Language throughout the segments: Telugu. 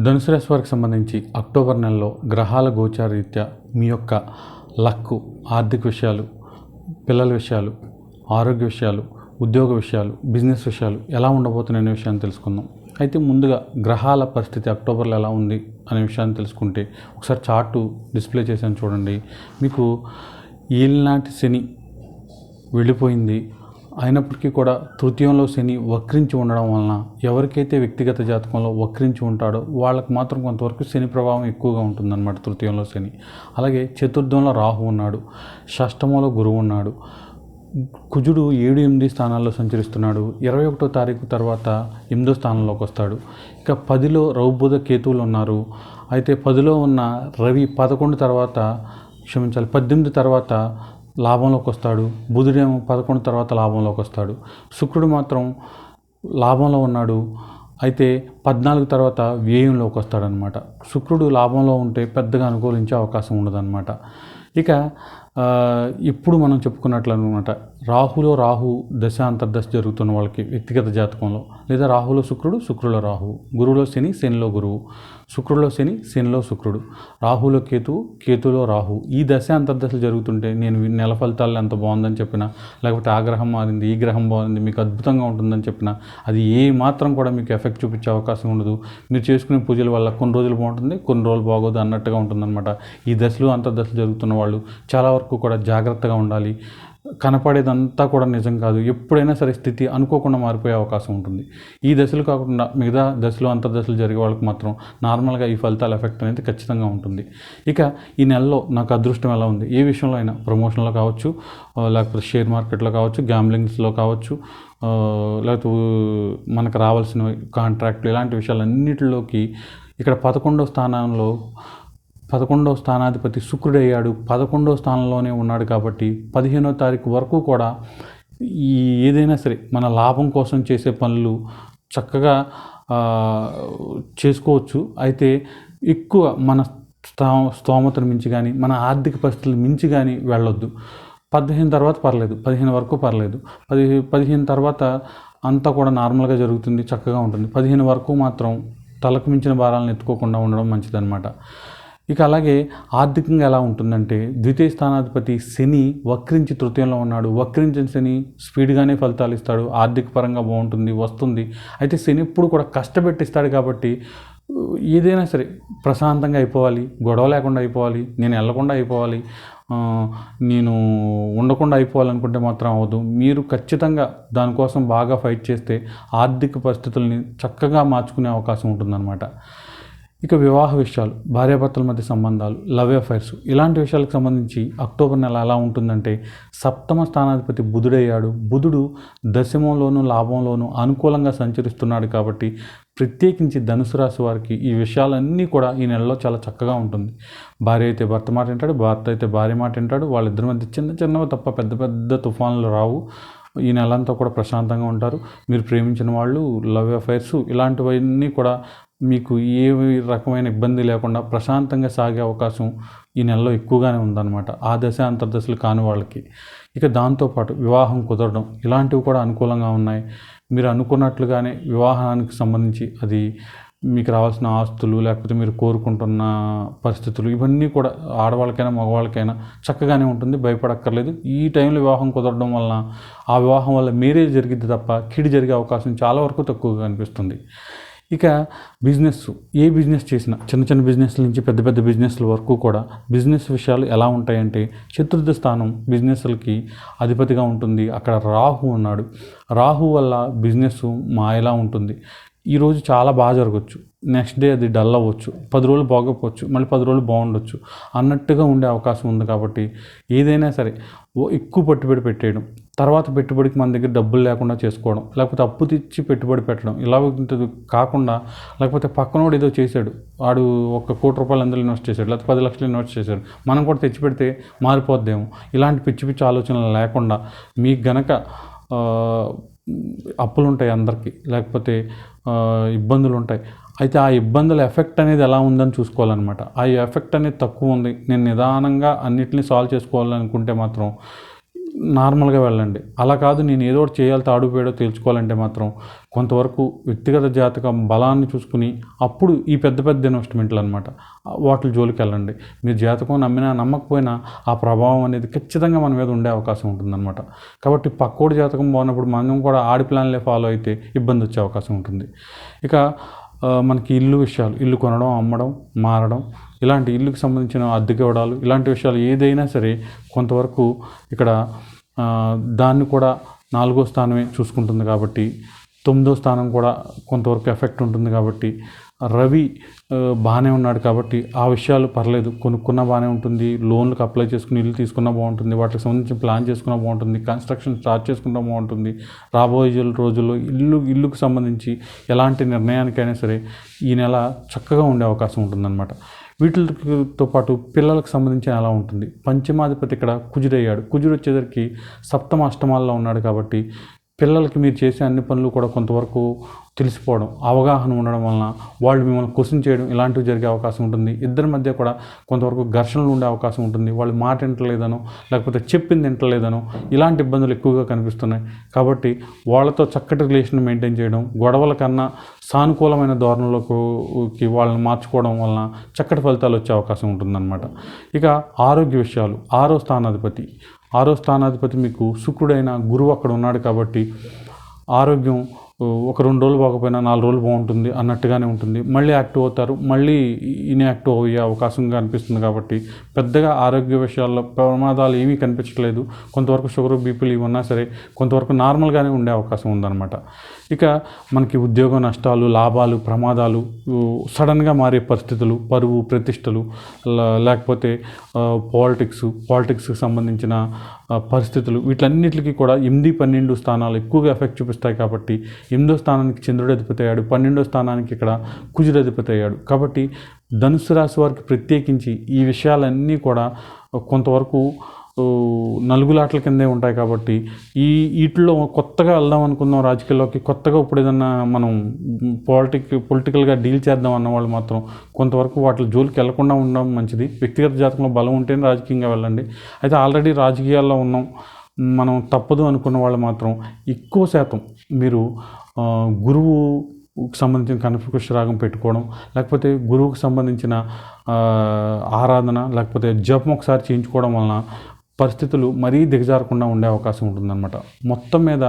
ధనుసు రాశి వారికి సంబంధించి అక్టోబర్ నెలలో గ్రహాల గోచారీత్యా మీ యొక్క లక్కు ఆర్థిక విషయాలు పిల్లల విషయాలు ఆరోగ్య విషయాలు ఉద్యోగ విషయాలు బిజినెస్ విషయాలు ఎలా ఉండబోతున్నాయనే విషయాన్ని తెలుసుకుందాం. అయితే ముందుగా గ్రహాల పరిస్థితి అక్టోబర్లో ఎలా ఉంది అనే విషయాన్ని తెలుసుకుంటే ఒకసారి చార్టు డిస్ప్లే చేశాను చూడండి. మీకు ఏలినాటి శని వెళ్ళిపోయింది అయినప్పటికీ కూడా తృతీయంలో శని వక్రించి ఉండడం వలన ఎవరికైతే వ్యక్తిగత జాతకంలో వక్రించి ఉంటాడో వాళ్ళకి మాత్రం కొంతవరకు శని ప్రభావం ఎక్కువగా ఉంటుందన్నమాట తృతీయంలో శని. అలాగే చతుర్థంలో రాహు ఉన్నాడు షష్టమంలో గురువు ఉన్నాడు కుజుడు ఏడు ఎనిమిది స్థానాల్లో సంచరిస్తున్నాడు ఇరవై ఒకటో తారీఖు తర్వాత ఎనిమిదో స్థానంలోకి వస్తాడు. ఇక పదిలో రౌబుధ కేతువులు ఉన్నారు. అయితే పదిలో ఉన్న రవి పదకొండు తర్వాత క్షమించాలి పద్దెనిమిది తర్వాత లాభంలోకి వస్తాడు. బుధుడేమో పదకొండు తర్వాత లాభంలోకి వస్తాడు. శుక్రుడు మాత్రం లాభంలో ఉన్నాడు. అయితే పద్నాలుగు తర్వాత వ్యయంలోకి వస్తాడనమాట శుక్రుడు లాభంలో ఉంటే పెద్దగా అనుకూలించే అవకాశం ఉండదన్నమాట. ఇక ఇప్పుడు మనం చెప్పుకున్నట్లు అనమాట రాహులో రాహు దశ అంతర్దశ జరుగుతున్న వాళ్ళకి వ్యక్తిగత జాతకంలో లేదా రాహులో శుక్రుడు శుక్రులో రాహు. గురువులో శని శనిలో గురువు. శుక్రుడిలో శని శనిలో శుక్రుడు. రాహులో కేతువు కేతులో రాహు. ఈ దశ అంతర్దశలు జరుగుతుంటే నేను నెల ఫలితాలు ఎంత బాగుందని చెప్పినా లేకపోతే ఆ గ్రహం మారింది ఈ గ్రహం బాగుంది మీకు అద్భుతంగా ఉంటుందని చెప్పినా అది ఏ మాత్రం కూడా మీకు ఎఫెక్ట్ చూపించే అవకాశం ఉండదు. మీరు చేసుకునే పూజల వల్ల కొన్ని రోజులు బాగుంటుంది కొన్ని రోజులు బాగోదు అన్నట్టుగా ఉంటుందన్నమాట. ఈ దశలు అంతర్దశలు జరుగుతున్న వాళ్ళు చాలా వరకు కూడా జాగ్రత్తగా ఉండాలి. కనపడేదంతా కూడా నిజం కాదు. ఎప్పుడైనా సరే స్థితి అనుకోకుండా మారిపోయే అవకాశం ఉంటుంది. ఈ దశలు కాకుండా మిగతా దశలు అంతర్దశలు జరిగే వాళ్ళకి మాత్రం నార్మల్గా ఈ ఫలితాల ఎఫెక్ట్ అనేది ఖచ్చితంగా ఉంటుంది. ఇక ఈ నెలలో నాకు అదృష్టం ఎలా ఉంది? ఏ విషయంలో అయినా ప్రమోషన్లో కావచ్చు లేకపోతే షేర్ మార్కెట్లో కావచ్చు గ్యాంబ్లింగ్స్లో కావచ్చు లేకపోతే మనకు రావాల్సిన కాంట్రాక్ట్లు ఇలాంటి విషయాలన్నిటిలోకి ఇక్కడ పదకొండవ స్థానంలో పదకొండవ స్థానాధిపతి శుక్రుడు అయ్యాడు పదకొండవ స్థానంలోనే ఉన్నాడు కాబట్టి పదిహేనో తారీఖు వరకు కూడా ఈ ఏదైనా సరే మన లాభం కోసం చేసే పనులు చక్కగా చేసుకోవచ్చు. అయితే ఎక్కువ మన స్థా స్తోమతను మించి కానీ మన ఆర్థిక పరిస్థితులు మించి కానీ వెళ్ళొద్దు. పదిహేను తర్వాత పర్లేదు. పదిహేను వరకు పర్లేదు. పది పదిహేను తర్వాత అంతా కూడా నార్మల్గా జరుగుతుంది చక్కగా ఉంటుంది. పదిహేను వరకు మాత్రం తలకు మించిన భారాలను ఎత్తుకోకుండా ఉండడం మంచిదన్నమాట. ఇక అలాగే ఆర్థికంగా ఎలా ఉంటుందంటే ద్వితీయ స్థానాధిపతి శని వక్రించి తృతీయంలో ఉన్నాడు. వక్రించిన శని స్పీడ్గానే ఫలితాలు ఇస్తాడు. ఆర్థిక పరంగా బాగుంటుంది వస్తుంది. అయితే శని ఎప్పుడు కూడా కష్టపెట్టిస్తాడు కాబట్టి ఏదైనా సరే ప్రశాంతంగా అయిపోవాలి గొడవ లేకుండా అయిపోవాలి నేను వెళ్ళకుండా అయిపోవాలి నేను ఉండకుండా అయిపోవాలనుకుంటే మాత్రం అవ్వదు. మీరు ఖచ్చితంగా దానికోసం బాగా ఫైట్ చేస్తే ఆర్థిక పరిస్థితుల్ని చక్కగా మార్చుకునే అవకాశం ఉంటుందన్నమాట. ఇక వివాహ విషయాలు భార్యాభర్తల మధ్య సంబంధాలు లవ్ అఫైర్స్ ఇలాంటి విషయాలకు సంబంధించి అక్టోబర్ నెల ఎలా ఉంటుందంటే సప్తమ స్థానాధిపతి బుధుడయ్యాడు. బుధుడు దశమంలోను లాభంలోను అనుకూలంగా సంచరిస్తున్నాడు కాబట్టి ప్రత్యేకించి ధనుసు రాశి వారికి ఈ విషయాలన్నీ కూడా ఈ నెలలో చాలా చక్కగా ఉంటుంది. భార్య అయితే భర్త మాట వింటాడు భర్త అయితే భార్య మాట వింటాడు. వాళ్ళిద్దరి మధ్య చిన్న చిన్నవి తప్ప పెద్ద పెద్ద తుఫానులు రావు. ఈ నెలంతా కూడా ప్రశాంతంగా ఉంటారు. మీరు ప్రేమించిన వాళ్ళు లవ్ అఫైర్స్ ఇలాంటివన్నీ కూడా మీకు ఏ రకమైన ఇబ్బంది లేకుండా ప్రశాంతంగా సాగే అవకాశం ఈ నెలలో ఎక్కువగానే ఉందన్నమాట. ఆ దశ అంతర్దశలు కాని వాళ్ళకి. ఇక దాంతోపాటు వివాహం కుదరడం ఇలాంటివి కూడా అనుకూలంగా ఉన్నాయి. మీరు అనుకున్నట్లుగానే వివాహానికి సంబంధించి అది మీకు రావాల్సిన ఆస్తులు లేకపోతే మీరు కోరుకుంటున్న పరిస్థితులు ఇవన్నీ కూడా ఆడవాళ్ళకైనా మగవాళ్ళకైనా చక్కగానే ఉంటుంది. భయపడక్కర్లేదు. ఈ టైంలో వివాహం కుదరడం వలన ఆ వివాహం వల్ల మీరే జరిగిద్ది తప్ప కిడి జరిగే అవకాశం చాలా వరకు తక్కువగా కనిపిస్తుంది ఇక బిజినెస్ ఏ బిజినెస్ చేసినా చిన్న చిన్న బిజినెస్ల నుంచి పెద్ద పెద్ద బిజినెస్ల వరకు కూడా బిజినెస్ విషయాలు ఎలా ఉంటాయంటే చతుర్థ స్థానం బిజినెస్లకి అధిపతిగా ఉంటుంది. అక్కడ రాహు ఉన్నాడు. రాహు వల్ల బిజినెస్ మాయలా ఉంటుంది. ఈరోజు చాలా బాగా జరగచ్చు. నెక్స్ట్ డే అది డల్ అవ్వచ్చు. పది రోజులు బాగోకపోవచ్చు. మళ్ళీ పది రోజులు బాగుండొచ్చు. అన్నట్టుగా ఉండే అవకాశం ఉంది కాబట్టి ఏదైనా సరే ఓ ఎక్కువ పెట్టుబడి పెట్టేయడం. తర్వాత పెట్టుబడికి మన దగ్గర డబ్బులు లేకుండా చేసుకోవడం లేకపోతే అప్పు తెచ్చి పెట్టుబడి పెట్టడం ఇలా ఉంటుంది కాకుండా లేకపోతే పక్కనోడు ఏదో చేశాడు వాడు ఒక కోటి రూపాయలు అందులో ఇన్వెస్ట్ చేశాడు లేకపోతే పది లక్షలు ఇన్వెస్ట్ చేశాడు మనం కూడా తెచ్చి పెడితే మారిపోద్దేమో? ఇలాంటి పిచ్చి పిచ్చి ఆలోచనలు లేకుండా మీకు గనక అప్పులు ఉంటాయి అందరికీ లేకపోతే ఇబ్బందులు ఉంటాయి. అయితే ఆ ఇబ్బందుల ఎఫెక్ట్ అనేది ఎలా ఉందని చూసుకోవాలన్నమాట. ఆ ఎఫెక్ట్ అనేది తక్కువ ఉంది. నేను నిదానంగా అన్నిటిని సాల్వ్ చేసుకోవాలనుకుంటే మాత్రం నార్మల్గా వెళ్ళండి. అలా కాదు నేను ఏదో ఒకటి చేయాలి తాడు తెలుసుకోవాలంటే మాత్రం కొంతవరకు వ్యక్తిగత జాతకం బలాన్ని చూసుకుని అప్పుడు ఈ పెద్ద పెద్ద ఇన్వెస్ట్మెంట్లు అనమాట వాటి జోలికి వెళ్ళండి. మీరు జాతకం నమ్మినా నమ్మకపోయినా ఆ ప్రభావం అనేది ఖచ్చితంగా మన మీద ఉండే అవకాశం ఉంటుందన్నమాట. కాబట్టి పక్కోడి జాతకం బాగున్నప్పుడు మనం కూడా ఆడి ప్లాన్లే ఫాలో అయితే ఇబ్బంది వచ్చే అవకాశం ఉంటుంది. ఇక మనకి ఇల్లు విషయాలు ఇల్లు కొనడం అమ్మడం మారడం ఇలాంటి ఇల్లుకి సంబంధించిన అద్దెకి ఇవ్వడాలు ఇలాంటి విషయాలు ఏదైనా సరే కొంతవరకు ఇక్కడ దాన్ని కూడా నాలుగో స్థానమే చూసుకుంటుంది కాబట్టి తొమ్మిదో స్థానం కూడా కొంతవరకు ఎఫెక్ట్ ఉంటుంది కాబట్టి రవి బాగానే ఉన్నాడు కాబట్టి ఆ విషయాలు పర్లేదు. కొనుక్కున్నా బాగానే ఉంటుంది. లోన్లకు అప్లై చేసుకుని ఇల్లు తీసుకున్నా బాగుంటుంది. వాటికి సంబంధించి ప్లాన్ చేసుకున్నా బాగుంటుంది. కన్స్ట్రక్షన్ స్టార్ట్ చేసుకున్న బాగుంటుంది. రాబోయే రోజుల్లో ఇల్లు ఇల్లుకు సంబంధించి ఎలాంటి నిర్ణయానికైనా సరే ఈ నెల చక్కగా ఉండే అవకాశం ఉంటుందన్నమాట. వీటితో పాటు పిల్లలకు సంబంధించి ఎలా ఉంటుంది? పంచమాధిపతి ఇక్కడ కుజుడయ్యాడు. కుజుడు వచ్చేసరికి సప్తమ అష్టమాల్లో ఉన్నాడు కాబట్టి పిల్లలకి మీరు చేసే అన్ని పనులు కూడా కొంతవరకు తెలిసిపోవడం అవగాహన ఉండడం వలన వాళ్ళు మిమ్మల్ని క్వశ్చన్ చేయడం ఇలాంటివి జరిగే అవకాశం ఉంటుంది. ఇద్దరి మధ్య కూడా కొంతవరకు ఘర్షణలు ఉండే అవకాశం ఉంటుంది. వాళ్ళు మాట వింటలేదనో లేకపోతే చెప్పింది వింటలేదనో ఇలాంటి ఇబ్బందులు ఎక్కువగా కనిపిస్తున్నాయి. కాబట్టి వాళ్ళతో చక్కటి రిలేషన్ మెయింటైన్ చేయడం గొడవల కన్నా సానుకూలమైన ధోరణులకు వాళ్ళని మార్చుకోవడం వలన చక్కటి ఫలితాలు వచ్చే అవకాశం ఉంటుందన్నమాట. ఇక ఆరోగ్య విషయాలు. ఆరో స్థానాధిపతి. ఆరో స్థానాధిపతి మీకు శుక్రుడైన గురువు అక్కడ ఉన్నాడు కాబట్టి ఆరోగ్యం ఒక రెండు రోజులు బాగపోయినా నాలుగు రోజులు బాగుంటుంది అన్నట్టుగానే ఉంటుంది. మళ్ళీ యాక్టివ్ అవుతారు. మళ్ళీ ఇన్యాక్టివ్ అయ్యే అవకాశంగా అనిపిస్తుంది కాబట్టి పెద్దగా ఆరోగ్య విషయాల్లో ప్రమాదాలు ఏమీ కనిపించట్లేదు. కొంతవరకు షుగర్ బీపీలు ఇవి ఉన్నా సరే కొంతవరకు నార్మల్గానే ఉండే అవకాశం ఉందన్నమాట. ఇక మనకి ఉద్యోగ నష్టాలు లాభాలు ప్రమాదాలు సడన్గా మారే పరిస్థితులు పరువు ప్రతిష్టలు లేకపోతే పాలిటిక్స్ పాలిటిక్స్కి సంబంధించిన పరిస్థితులు. వీటన్నిటికీ కూడా ఎనిమిది పన్నెండు స్థానాలు ఎక్కువగా ఎఫెక్ట్ చూపిస్తాయి కాబట్టి ఎనిమిదో స్థానానికి చంద్రుడు అధిపతి అయ్యాడు పన్నెండో స్థానానికి ఇక్కడ కుజుడు అధిపతి అయ్యాడు. కాబట్టి ధనుసు రాశి వారికి ప్రత్యేకించి ఈ విషయాలన్నీ కూడా కొంతవరకు నలుగులాట్ల కిందే ఉంటాయి కాబట్టి ఈ వీటిలో కొత్తగా వెళ్దాం అనుకుందాం రాజకీయాల్లోకి కొత్తగా ఇప్పుడు ఏదన్నా మనం పాలిటిక్ పొలిటికల్గా డీల్ చేద్దాం అన్న వాళ్ళు మాత్రం కొంతవరకు వాటి జోలికి వెళ్ళకుండా ఉండడం మంచిది. వ్యక్తిగత జాతకంలో బలం ఉంటేనే రాజకీయంగా వెళ్ళండి. అయితే ఆల్రెడీ రాజకీయాల్లో ఉన్నాం. మనం తప్పదు అనుకున్న వాళ్ళు మాత్రం ఎక్కువ శాతం మీరు గురువు సంబంధించిన కనఫ్యూష్ రాగం పెట్టుకోవడం లేకపోతే గురువుకు సంబంధించిన ఆరాధన లేకపోతే జపం ఒకసారి చేయించుకోవడం వలన పరిస్థితులు మరీ దిగజారకుండా ఉండే అవకాశం ఉంటుందన్నమాట. మొత్తం మీద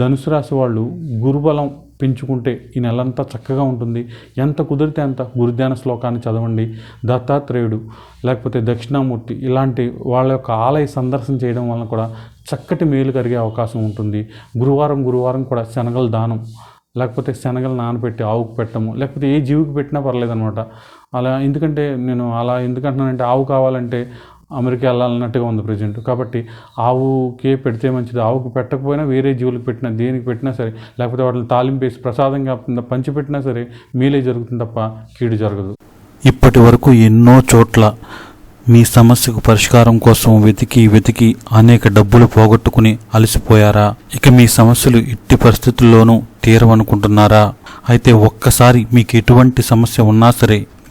ధనుసు రాశి వాళ్ళు గురుబలం పెంచుకుంటే ఈ నెలంతా చక్కగా ఉంటుంది. ఎంత కుదిరితే అంత గురుధ్యాన శ్లోకాన్ని చదవండి. దత్తాత్రేయుడు లేకపోతే దక్షిణామూర్తి ఇలాంటి వాళ్ళ యొక్క ఆలయ సందర్శన చేయడం వలన కూడా చక్కటి మేలు కలిగే అవకాశం ఉంటుంది. గురువారం గురువారం కూడా శనగల దానం లేకపోతే శనగలు నానబెట్టి ఆవుకు పెట్టము లేకపోతే ఏ జీవికి పెట్టినా పర్లేదనమాట అలా ఎందుకంటే నేను అలా ఎందుకంటున్నానంటే ఆవు కావాలంటే అమెరికా వెళ్ళాలన్నట్టుగా ఉంది ప్రజెంట్. కాబట్టి ఆవుకే పెడితే మంచిది. ఆవుకు పెట్టకపోయినా వేరే జీవులకు పెట్టినా దేనికి పెట్టినా సరే లేకపోతే వాటిని తాలింపేసి ప్రసాదంగా పంచి పెట్టినా సరే మీలే జరుగుతుంది తప్ప కీడు జరగదు. ఇప్పటి వరకు ఎన్నో చోట్ల మీ సమస్యకు పరిష్కారం కోసం వెతికి వెతికి అనేక డబ్బులు పోగొట్టుకుని అలసిపోయారా? ఇక మీ సమస్యలు ఎట్టి పరిస్థితుల్లోనూ తీరవనుకుంటున్నారా? అయితే ఒక్కసారి మీకు ఎటువంటి సమస్య ఉన్నా సరే